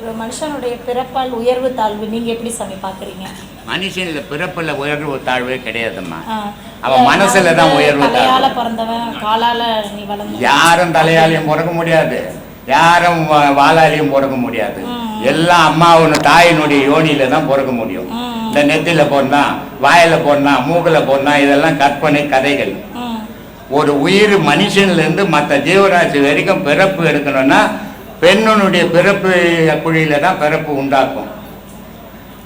ஒரு மனுஷனுடைய பிறப்பால் உயர்வு தாழ்வு நீங்க எப்படி சாமி பாக்குறீங்க? மனுஷனில் பிறப்புல உயர்வு தாழ்வே கிடையாதும்மா. அவன் மனசுல தான் உயர்வு தலையால பிறந்தவன் காலால நீ வளர்ந்த யாரும் தலையாலையும் பிறக்க முடியாது. யாரும் வாளாலையும் பிறக்க முடியாது. எல்லாம் அம்மாவனு தாயினுடைய யோனியில தான் பிறக்க முடியும். இந்த நெத்தில போனா வாயில போனா மூக்குல போனா இதெல்லாம் கற்பனை கதைகள். ஒரு உயிர் மனுஷன்ல இருந்து மற்ற ஜீவராசி வரைக்கும் பிறப்பு எடுக்கணும்னா பெண்ணுடைய பிறப்பு குழியில தான் பிறப்பு உண்டாக்கும்.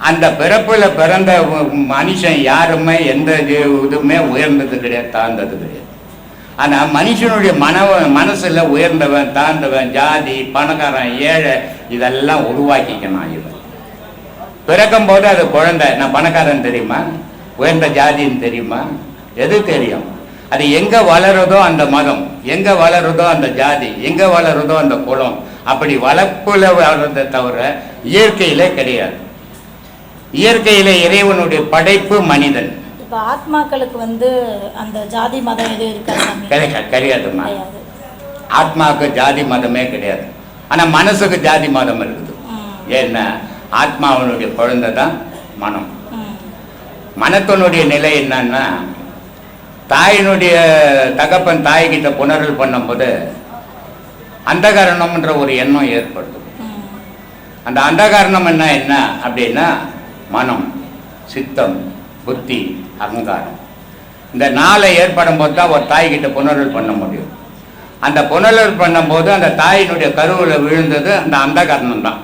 அந்த பிறப்புல பிறந்த மனுஷன் யாருமே எந்த இதுவுமே உயர்ந்தது கிடையாது தாழ்ந்தது கிடையாது. ஆனால் மனுஷனுடைய மன மனசில் உயர்ந்தவன் தாழ்ந்தவன் ஜாதி பணக்காரன் ஏழை இதெல்லாம் உருவாக்கிக்கணும் இவன். பிறக்கும் போது அது குழந்தை. நான் பணக்காரன் தெரியுமா? உயர்ந்த ஜாதின்னு தெரியுமா? எது தெரியும்? அது எங்கே வளருதோ அந்த மதம். எங்கே வளருதோ அந்த ஜாதி. எங்கே வளருதோ அந்த குலம். அப்படி வளர்ப்புல வளர்றதை தவிர இயற்கையில கிடையாது. இயற்கையில இறைவனுடைய படைப்பு மனிதன். இப்ப ஆத்மாக்களுக்கு வந்து அந்த ஜாதி மதம் எதுவும் இருக்காது கிடையாது கிடையாதுமா கிடையாது. ஆத்மாவுக்கு ஜாதி மதமே கிடையாது. ஆனா மனசுக்கு ஜாதி மதம் இருக்குது. ஏன்னா ஆத்மாவனுடைய குழந்தை தான் மனம். மனத்தினுடைய நிலை என்னன்னா தாயினுடைய தகப்பன் தாய்கிட்ட புணரல் பண்ணும்போது அந்தகரணம்ன்ற ஒரு எண்ணம் ஏற்படுத்தும் அந்த அந்தகரணம் என்ன என்ன அப்படின்னா மனம் சித்தம் புத்தி அகங்காரம். இந்த நாளை ஏற்படும் போது தான் ஒரு தாய்கிட்ட புனரல் பண்ண முடியும். அந்த புனரல் பண்ணும்போது அந்த தாயினுடைய கருவில் விழுந்தது அந்த அந்தகரணம் தான்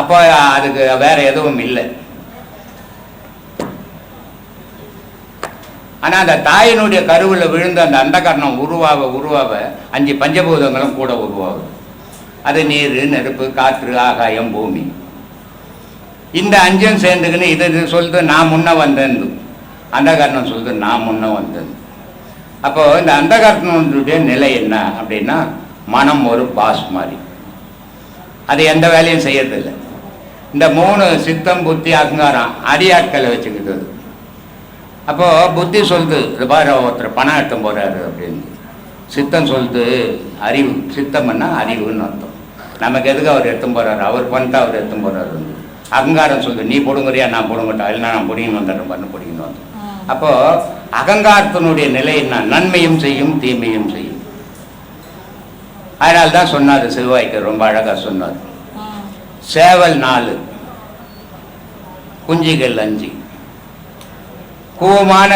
அப்போ அதுக்கு வேற எதுவும் இல்லை. ஆனால் அந்த தாயினுடைய கருவில் விழுந்த அந்த அண்டகரணம் உருவாக உருவாக அஞ்சு பஞ்சபூதங்களும் கூட உருவாகும் அது நீர் நெருப்பு காற்று ஆகாயம் பூமி. இந்த அஞ்சும் சேர்ந்துக்கின்னு இது இது சொல்லுது நான் முன்ன வந்தேன் அந்தகரணம் சொல்லுது நான் முன்ன வந்தேன் அப்போ இந்த அந்தகரணனுடைய நிலை என்ன அப்படின்னா மனம் ஒரு பாஸ் மாதிரி. அது எந்த வேலையும் செய்யறதில்லை. இந்த மூணு சித்தம் புத்தி அகங்காரம் அடியாட்களை வச்சுக்கிட்டு அது. அப்போ புத்தி சொல்லுது இது பாரு ஒருத்தர் பணம் எடுத்து போறாரு அப்படின்னு. சித்தம் சொல்லுது அறிவு சித்தம்னா அறிவுன்னு அர்த்தம். நமக்கு எதுக்கு அவர் எடுத்து போறாரு? அவர் பண்ணிட்டு அவர் எடுத்து போறாரு. அகங்காரம் சொல்லுது நீ பிடுங்குறியா? நான் பிடுங்கட்டா? இல்லைன்னா நான் பிடிங்கன்னு வந்துடுறேன் பண்ணு பிடிங்கன்னு வந்து. ம். அப்போ அகங்காரத்தினுடைய நிலை என்ன? நன்மையும் செய்யும் தீமையும் செய்யும். அதனால தான் சொன்னார் சிவாய்க்கு ரொம்ப அழகா சொன்னார். சேவல் நாலு குஞ்சுகள் அஞ்சு. கூவமான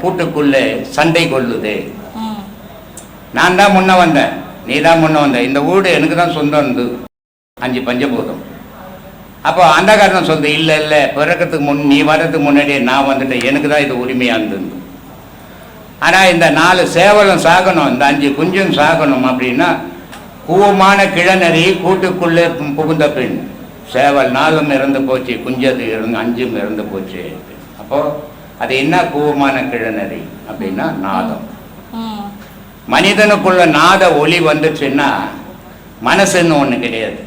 கூட்டுக்குள்ளே சண்டை கொள்ளுதே. நான் தான் முன்ன வந்தேன். நீ தான் முன்ன வந்த. இந்த வீடு எனக்கு தான் சொந்தம் இருந்து அஞ்சு பஞ்சபூதம் அப்போ அந்த காரணம் சொல்லுது இல்லை இல்லை பிறக்கிறதுக்கு முன் நீ வர்றதுக்கு முன்னாடியே நான் வந்துட்டேன். எனக்கு தான் இது உரிமையாக இருந்தது. ஆனால் இந்த நாலு சேவலும் சாகணும் இந்த அஞ்சு குஞ்சும் சாகணும் அப்படின்னா கூவமான கிழநறி கூட்டுக்குள்ளே புகுந்த பெண் சேவல் நாலும் இறந்து போச்சு குஞ்சது இறந்து அஞ்சும் இறந்து போச்சு. அப்போ அது என்ன கூவமான கிழநறி அப்படின்னா நாதம். மனிதனுக்குள்ள நாத ஒளி வந்துச்சுன்னா மனசுன்னு ஒண்ணு கிடையாது.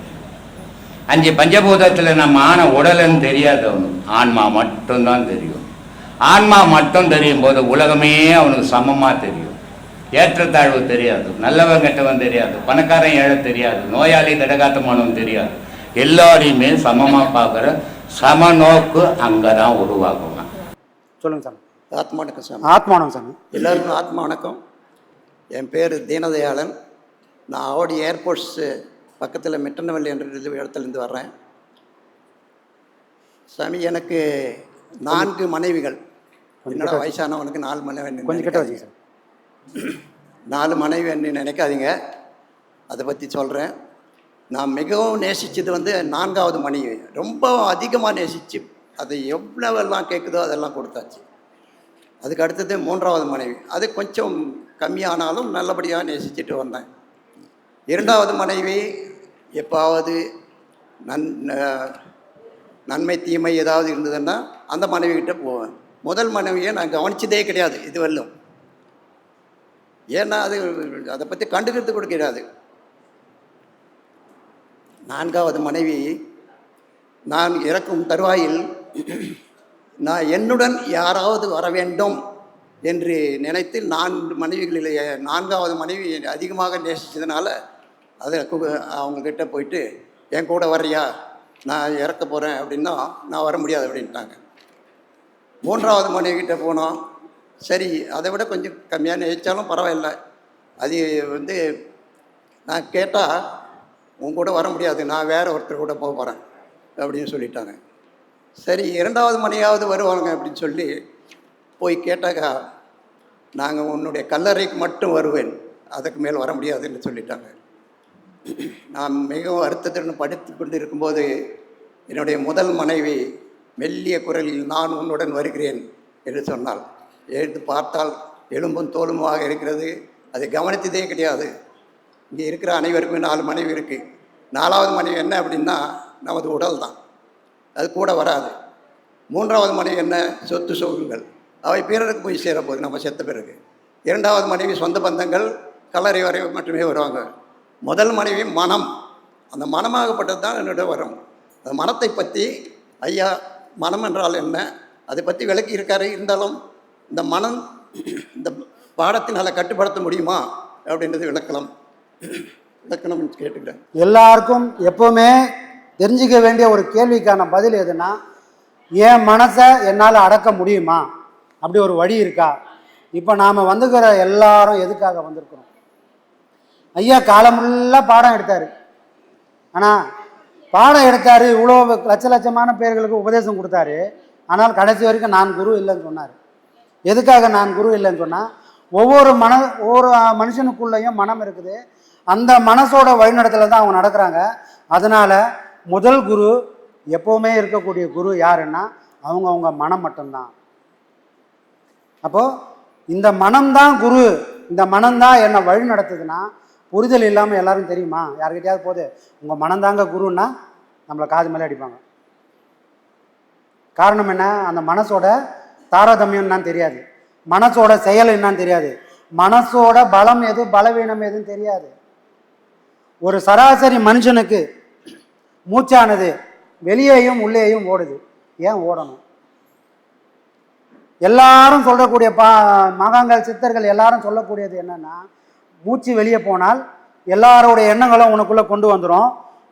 அஞ்சு பஞ்சபூதத்துல நம்ம ஆன உடலுன்னு தெரியாது அவனுக்கு. ஆன்மா மட்டும்தான் தெரியும். ஆன்மா மட்டும் தெரியும் போது உலகமே அவனுக்கு சமமா தெரியும். ஏற்றத்தாழ்வு தெரியாது. நல்லவன் கெட்டவன் தெரியாது. பணக்காரன் ஏழை தெரியாது. நோயாளி திடகாத்தமானவன் தெரியாது. எல்லாரையுமே சமமா பார்க்குற சமநோக்கு அங்கதான் உருவாகுவான் சொல்லுங்க சாமி. ஆத்மா வணக்கம் சாமி. ஆத்மானம் சாமி. எல்லாருக்கும் ஆத்மா வணக்கம் என் பேர் தீனதயாளன். நான் ஆவடி ஏர்போர்ட்ஸ் பக்கத்தில் மிட்டனவல்லி என்ற இடத்துலேருந்து வர்றேன். சாமி எனக்கு நான்கு மனைவிகள். என்னோட வயசானவனுக்கு நாலு மனைவி கொஞ்சம் கிட்ட சார் நாலு மனைவி நினைக்காதீங்க. அதை பற்றி சொல்கிறேன் நான் மிகவும் நேசித்தது வந்து நான்காவது மனைவி. ரொம்ப அதிகமாக நேசித்து அது எவ்வளவெல்லாம் கேட்குதோ அதெல்லாம் கொடுத்தாச்சு. அதுக்கு அடுத்தது மூன்றாவது மனைவி. அது கொஞ்சம் கம்மியானாலும் நல்லபடியாக நேசிச்சுட்டு வந்தேன். இரண்டாவது மனைவி எப்பாவது நன் நன்மை தீமை ஏதாவது இருந்ததுன்னா அந்த மனைவிக்கிட்ட போவேன். முதல் மனைவியை நான் கவனிச்சதே கிடையாது இதுவரையிலும். ஏன்னா அது அதை பற்றி கண்டுக்கிறது கூட கிடையாது. நான்காவது மனைவி நான் இறக்கும் தருவாயில் நான் என்னுடன் யாராவது வர வேண்டும் என்று நினைத்து நான்கு மனைவிகளிலே நான்காவது மனைவி அதிகமாக நேசித்ததுனால அதை கு- அவங்கக்கிட்ட போயிட்டு என் கூட வர்றியா? நான் இறக்க போகிறேன் அப்படின்னா நான் வர முடியாது அப்படின்ட்டாங்க. மூன்றாவது மனைவிக்கிட்ட போனோம். சரி அதை விட கொஞ்சம் கம்மியாக நேசித்தாலும் பரவாயில்ல. அது வந்து நான் கேட்டால் உன் கூட வர முடியாது. நான் வேறு ஒருத்தர் கூட போக போகிறேன் அப்படின்னு சொல்லிட்டாங்க. சரி இரண்டாவது மணியாவது வருவாங்க அப்படின்னு சொல்லி போய் கேட்டாக்கா நாங்கள் உன்னுடைய கல்லறைக்கு மட்டும் வருவேன். அதுக்கு மேல் வர முடியாதுன்னு சொல்லிட்டாங்க. நான் மிகவும் வருத்தத்துடன் படித்து கொண்டு இருக்கும்போது என்னுடைய முதல் மனைவி மெல்லிய குரலில் நான் உன்னுடன் வருகிறேன் என்று சொன்னாள். எழுந்து பார்த்தால் எலும்பும் தோலுமாக இருக்கிறது. அதை கவனித்ததே கிடையாது. இங்கே இருக்கிற அனைவருக்குமே நாலு மனைவி இருக்குது நாலாவது மனைவி என்ன அப்படின்னா நமது உடல் தான் அது கூட வராது. மூன்றாவது மனைவி என்ன? சொத்து சுகங்கள். அவை பிறருக்கு போய் சேரப்போகுது. நம்ம செத்த பிறகு. இரண்டாவது மனைவி சொந்த பந்தங்கள் கல்லறை வரை மட்டுமே வருவாங்க. முதல் மனைவி மனம். அந்த மனமாகப்பட்டது தான் என்னோட வரும். அந்த மனத்தை பற்றி ஐயா மனம் என்றால் என்ன? அதை பற்றி விளக்கி இருக்காரு. இருந்தாலும் இந்த மனம் இந்த பாடத்தினால் கட்டுப்படுத்த முடியுமா? அப்படின்றது விளக்கலாம். விளக்கணும்னு கேட்டுக்கிறேன். எல்லாருக்கும் எப்போவுமே தெரிஞ்சுக்க வேண்டிய ஒரு கேள்விக்கான பதில் எதுனா என் மனசை என்னால் அடக்க முடியுமா? அப்படி ஒரு வழி இருக்கா? இப்போ நாம் வந்துக்கிற எல்லாரும் எதுக்காக வந்திருக்கிறோம்? ஐயா காலமுள்ள பாடம் எடுத்தார். ஆனால் பாடம் எடுத்தார் இவ்வளோ லட்ச லட்சமான பேர்களுக்கு உபதேசம் கொடுத்தாரு. ஆனால் கடைசி வரைக்கும் நான் குரு இல்லைன்னு சொன்னார். எதுக்காக நான் குரு இல்லைன்னு சொன்னால் ஒவ்வொரு மன ஒவ்வொரு மனுஷனுக்குள்ளேயும் மனம் இருக்குது. அந்த மனசோட வழிநடத்தில் தான் அவங்க நடக்கிறாங்க. அதனால் முதல் குரு எப்போவுமே இருக்கக்கூடிய குரு யாருன்னா அவங்க அவங்க மனம் மட்டும்தான். அப்போது இந்த மனம்தான் குரு. இந்த மனம்தான் என்னை வழி நடத்துதுன்னா புரிதல் இல்லாமல் எல்லாரும் தெரியுமா? யாருக்கிட்டையாவது போது உங்கள் மனம்தாங்க குருன்னா நம்மளை காது மேலே அடிப்பாங்க. காரணம் என்ன? அந்த மனசோட தாரதமியம் என்னன்னு தெரியாது. மனசோட செயல் என்னன்னு தெரியாது. மனசோட பலம் எது? பலவீனம் எதுன்னு தெரியாது. ஒரு சராசரி மனுஷனுக்கு மூச்சானது வெளியேயும் உள்ளேயும் ஓடுது. ஏன் ஓடணும்? எல்லாரும் சொல்லக்கூடிய பா மகாங்கள் சித்தர்கள் எல்லாரும் சொல்லக்கூடியது என்னன்னா மூச்சு வெளியே போனால் எல்லாரோடைய எண்ணங்களும் உனக்குள்ளே கொண்டு வந்துடும்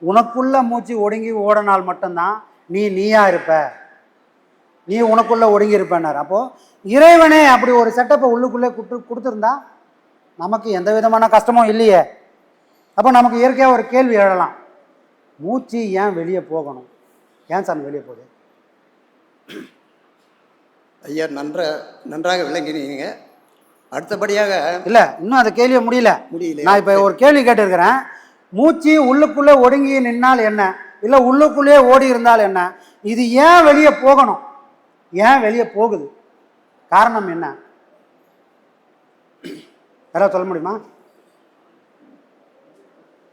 உனக்குள்ள மூச்சு ஒடுங்கி ஓடினால் மட்டும்தான் நீ நீயா இருப்ப. நீ உனக்குள்ள ஒடுங்கி இருப்பேன்னார். அப்போது இறைவனே அப்படி ஒரு செட்டப்பை உள்ளுக்குள்ளே கொடுத்து கொடுத்துருந்தா நமக்கு எந்த விதமான கஷ்டமும் இல்லையே. அப்போ நமக்கு இயற்கையாக ஒரு கேள்வி எழலாம். மூச்சு ஏன் வெளியே போகணும்? ஏன் சாமி வெளியே போகுது? ஐயா நன்ற நன்றாக விளங்கினீங்க. அடுத்தபடியாக இல்லை இன்னும் அந்த கேள்வியை முடியல. முடியல. நான் இப்போ ஒரு கேள்வி கேட்டிருக்கிறேன். மூச்சு உள்ளுக்குள்ளே ஒடுங்கி நின்னால் என்ன? இல்லை உள்ளுக்குள்ளேயே ஓடி இருந்தால் என்ன? இது ஏன் வெளியே போகணும்? ஏன் வெளியே போகுது? காரணம் என்ன? யாராவது சொல்ல முடியுமா?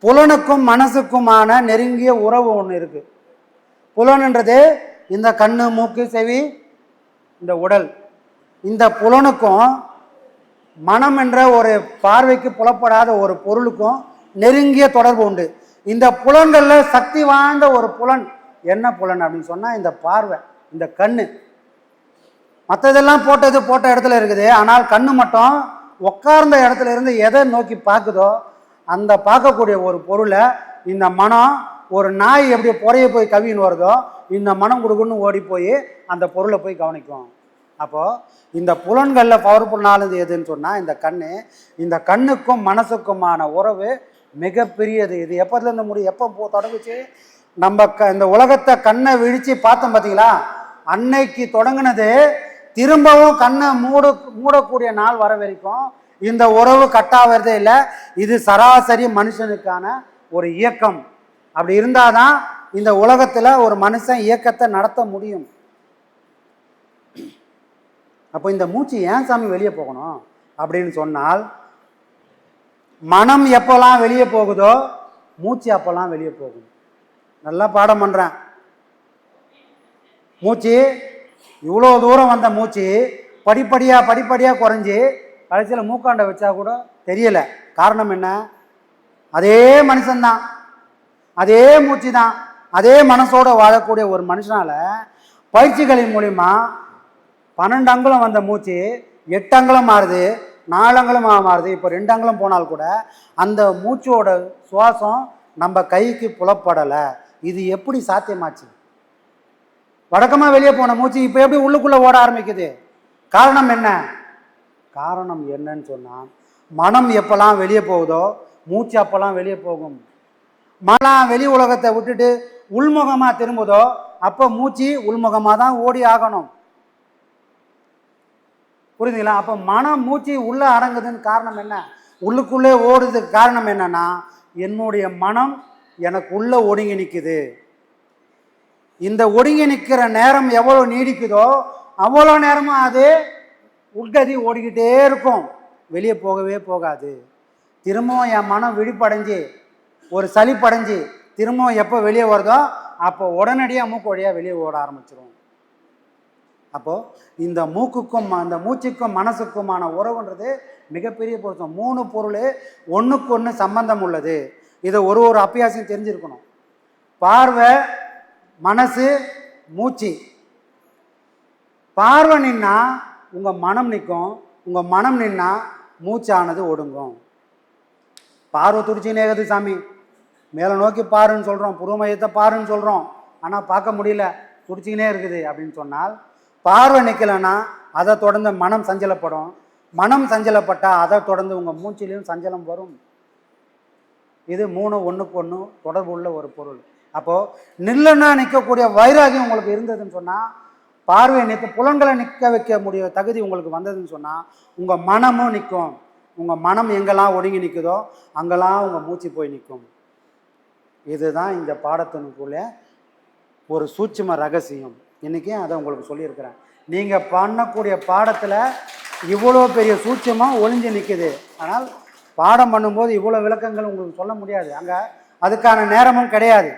புலனுக்கும் மனசுக்குமான நெருங்கிய உறவு ஒன்று இருக்குது புலனுன்றது இந்த கண்ணு மூக்கு செவி இந்த உடல். இந்த புலனுக்கும் மனம் என்ற ஒரு பார்வைக்கு புலப்படாத ஒரு பொருளுக்கும் நெருங்கிய தொடர்பு உண்டு. இந்த புலன்களில் சக்தி வாய்ந்த ஒரு புலன் என்ன புலன் அப்படின்னு சொன்னால் இந்த பார்வை இந்த கண்ணு. மற்றதெல்லாம் போட்டது போட்ட இடத்துல இருக்குது. ஆனால் கண்ணு மட்டும் உட்கார்ந்த இடத்துல இருந்து எதை நோக்கி பார்க்குதோ அந்த பார்க்கக்கூடிய ஒரு பொருளை இந்த மனம் ஒரு நாய் எப்படி புறைய போய் கவின்னு வருதோ இந்த மனம் கொடுக்குன்னு ஓடி போய் அந்த பொருளை போய் கவனிக்கும். அப்போது இந்த புலன்களில் பவர்ஃபுல்லானது எதுன்னு சொன்னால் இந்த கண்ணு. இந்த கண்ணுக்கும் மனசுக்குமான உறவு மிகப்பெரியது. இது எப்போதுலேருந்து முடியும் எப்போ தொடங்குச்சு? நம்ம க இந்த உலகத்தை கண்ணை விழித்து பார்த்தோம் பார்த்தீங்களா அன்னைக்கு தொடங்கினது திரும்பவும் கண்ணை மூட மூடக்கூடிய நாள் வர வரைக்கும் இந்த உறவு கட்டாகிறதே இல்லை. இது சராசரி மனுஷனுக்கான ஒரு இயக்கம். அப்படி இருந்தால் தான் இந்த உலகத்தில் ஒரு மனுஷன் இயக்கத்தை நடத்த முடியும். அப்போ இந்த மூச்சு ஏன் சாமி வெளியே போகணும்? அப்படின்னு சொன்னால் மனம் எப்போல்லாம் வெளியே போகுதோ மூச்சு அப்போல்லாம் வெளியே போகும். நல்லா பாடம் பண்ணுறேன் மூச்சு இவ்வளோ தூரம் வந்த மூச்சு படிப்படியாக படிப்படியாக குறைஞ்சி கடைசியில் மூக்காண்டை வச்சா கூட தெரியலை. காரணம் என்ன? அதே மனுஷன்தான். அதே மூச்சு தான் அதே மனசோடு வாழக்கூடிய ஒரு மனுஷனால் பயிற்சிகளின் மூலிமா பன்னெண்டு அங்குலம் வந்த மூச்சு எட்டு அங்குலம் மாறுது நாலு அங்குலம் மாறுது. இப்போ ரெண்டு அங்குலம் போனால் கூட அந்த மூச்சோட சுவாசம் நம்ம கைக்கு புலப்படலை. இது எப்படி சாத்தியமாச்சு? வழக்கமாக வெளியே போன மூச்சு இப்போ எப்படி உள்ளுக்குள்ளே ஓட ஆரம்பிக்குது? காரணம் என்ன? காரணம் என்னன்னு சொன்னால் மனம் எப்போல்லாம் வெளியே போகுதோ மூச்சு அப்போல்லாம் வெளியே போகும். மனம் வெளி உலகத்தை விட்டுட்டு உள்முகமாக திரும்புதோ அப்போ மூச்சு உள்முகமாக தான் ஓடி ஆகணும். புரியுதுங்களா அப்போ மனம் மூச்சு உள்ளே அடங்குதுன்னு காரணம் என்ன? உள்ளுக்குள்ளே ஓடுறதுக்கு காரணம் என்னன்னா என்னுடைய மனம் எனக்கு உள்ளே ஒடுங்கி நிற்குது இந்த ஒடுங்கி நிற்கிற நேரம் எவ்வளோ நீடிக்குதோ அவ்வளோ நேரமும் அது உட்கதி ஓடிக்கிட்டே இருக்கும். வெளியே போகவே போகாது. திரும்பவும் என் மனம் விழிப்படைஞ்சு ஒரு சளிப்படைஞ்சு திரும்பவும் எப்போ வெளியே வருதோ அப்போ உடனடியாக மூக்கு வழியாக வெளியே ஓட ஆரம்பிச்சிடும் அப்போது இந்த மூக்குக்கும் அந்த மூச்சுக்கும் மனசுக்குமான உறவுன்றது மிகப்பெரிய பொருத்தம். மூணு பொருள் ஒன்றுக்கு ஒன்று சம்பந்தம் உள்ளது. இதை ஒரு ஒரு அப்பியாசம் தெரிஞ்சிருக்கணும். பார்வை மனசு மூச்சு. பார்வை நின்னா உங்கள் மனம் நிற்கும் உங்கள் மனம் நின்னா மூச்சானது ஒடுங்கும். பார்வை துடிச்சுனே இருக்குது சாமி. மேலே நோக்கி பாருன்னு சொல்கிறோம் புறமையத்தை பாருன்னு சொல்கிறோம் ஆனால் பார்க்க முடியல. துடிச்சிக்கினே இருக்குது அப்படின்னு சொன்னால் பார்வை நிற்கலைன்னா அதை தொடர்ந்து மனம் சஞ்சலப்படும். மனம் சஞ்சலப்பட்டால் அதை தொடர்ந்து உங்கள் மூச்சிலையும் சஞ்சலம் வரும். இது மூணு ஒன்றுக்கு ஒன்று தொடர்பு உள்ள ஒரு பொருள். அப்போது நில்லுன்னா நிற்கக்கூடிய வைராகியம் உங்களுக்கு இருந்ததுன்னு சொன்னால் பார்வையை நிற்க புலன்களை நிற்க வைக்க முடிய தகுதி உங்களுக்கு வந்ததுன்னு சொன்னால் உங்கள் மனமும் நிற்கும். உங்கள் மனம் எங்கெல்லாம் ஒடுங்கி நிற்குதோ அங்கெல்லாம் உங்கள் மூச்சு போய் நிற்கும். இதுதான் இந்த பாடத்தினுக்குள்ள ஒரு சூட்சும ரகசியம். இன்றைக்கி அதை உங்களுக்கு சொல்லியிருக்கிறேன். நீங்கள் பண்ணக்கூடிய பாடத்தில் இவ்வளோ பெரிய சூட்சமாக ஒளிஞ்சு நிற்குது ஆனால் பாடம் பண்ணும்போது இவ்வளோ விளக்கங்கள் உங்களுக்கு சொல்ல முடியாது. அங்கே அதுக்கான நேரமும் கிடையாது.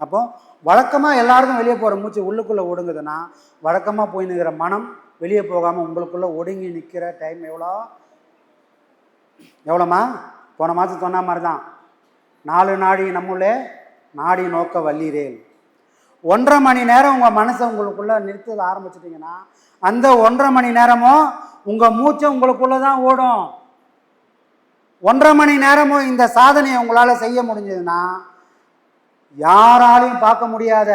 அப்போ வழக்கமாக எல்லாருக்கும் வெளியே போகிற மூச்சு உள்ளுக்குள்ளே ஒடுங்குதுன்னா வழக்கமாக போய் நிற்கிற மனம் வெளியே போகாமல் உங்களுக்குள்ளே ஒடுங்கி நிற்கிற டைம் எவ்வளோ? எவ்வளோம்மா? போன மாதம் சொன்ன மாதிரி தான் நாலு நாடி நம்மளே நாடி நோக்க வல்லீரேல். ஒன்றரை மணி நேரம் உங்கள் மனசை உங்களுக்குள்ளே நிறுத்த ஆரம்பிச்சிட்டிங்கன்னா அந்த ஒன்றரை மணி நேரமும் உங்கள் மூச்சை உங்களுக்குள்ளே தான் ஓடும். ஒன்றரை மணி நேரமும் இந்த சாதனையை உங்களால் செய்ய முடிஞ்சதுன்னா யாராலையும் பார்க்க முடியாத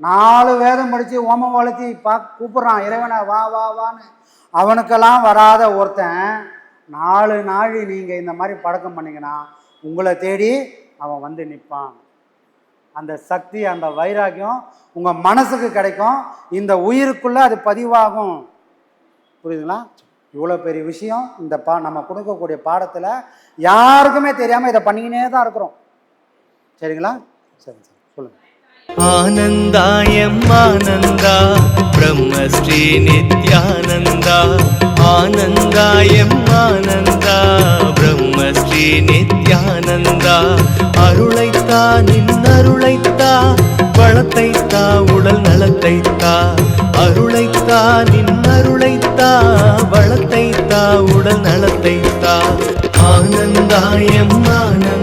நாலு வேதம் படித்து ஓமம் வளர்த்தி பா கூப்பிட்றான் இறைவனை வா வா வான்னு. அவனுக்கெல்லாம் வராத ஒருத்தன் நாலு நாள் நீங்கள் இந்த மாதிரி பழக்கம் பண்ணிங்கன்னா உங்களை தேடி அவன் வந்து நிற்பான் அந்த சக்தி அந்த வைராக்கியம் உங்கள் மனசுக்கு கிடைக்கும். இந்த உயிருக்குள்ளே அது பதிவாகும். புரியுதுங்களா? இவ்வளோ பெரிய விஷயம். இந்த பா நம்ம கொடுக்கக்கூடிய பாடத்தில் யாருக்குமே தெரியாமல் இதை பண்ணிக்கினே தான் இருக்கிறோம். சரிங்களா? சரி சரி. சொல்லுங்கள் ஆனந்தாயம் ஆனந்தா பிரம்மஸ்ரீ நித்யானந்தா. ஆனந்தாயம் ஆனந்தா பிரம்மஸ்ரீ நித்யானந்தா. அருளைத்தா நின் அருளைத்தா வளத்தைத்தா உடல் நலத்தைத்தா. அருளைத்தா நின் அருளைத்தா வளத்தைத்தா உடல் நலத்தைத்தா. ஆனந்தாயம் ஆனந்த